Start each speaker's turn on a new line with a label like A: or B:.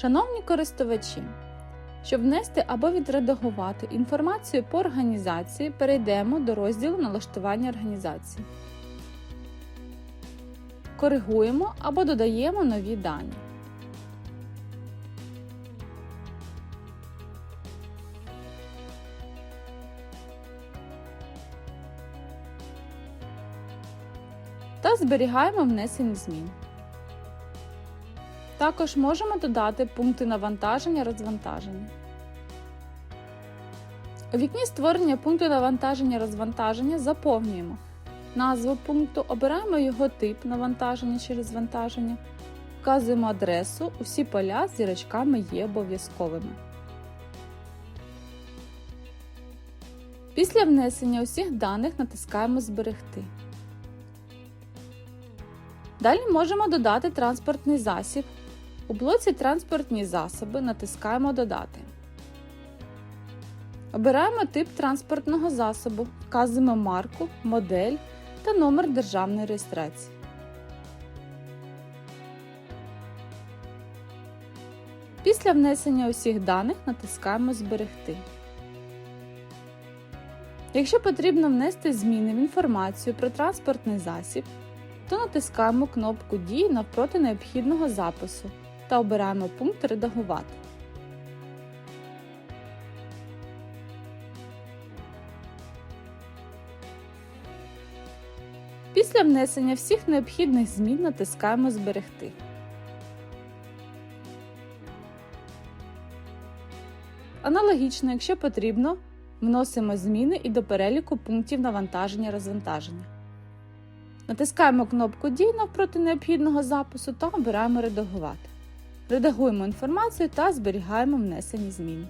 A: Шановні користувачі, щоб внести або відредагувати інформацію по організації, перейдемо до розділу налаштування організації. Коригуємо або додаємо нові дані. Та зберігаємо внесені змін. Також можемо додати пункти навантаження розвантаження. У вікні створення пункту навантаження розвантаження заповнюємо назву пункту, обираємо його тип навантаження чи розвантаження, вказуємо адресу, усі поля з зірочками є обов'язковими. Після внесення усіх даних натискаємо Зберегти. Далі можемо додати транспортний засіб. У блоці Транспортні засоби натискаємо Додати. Обираємо тип транспортного засобу, вказуємо марку, модель та номер державної реєстрації. Після внесення усіх даних натискаємо Зберегти. Якщо потрібно внести зміни в інформацію про транспортний засіб, то натискаємо кнопку Дії навпроти необхідного запису та обираємо пункт Редагувати. Після внесення всіх необхідних змін натискаємо Зберегти. Аналогічно, якщо потрібно, вносимо зміни і до переліку пунктів навантаження-розвантаження. Натискаємо кнопку Дій навпроти необхідного запису та обираємо Редагувати. Редагуємо інформацію та зберігаємо внесені зміни.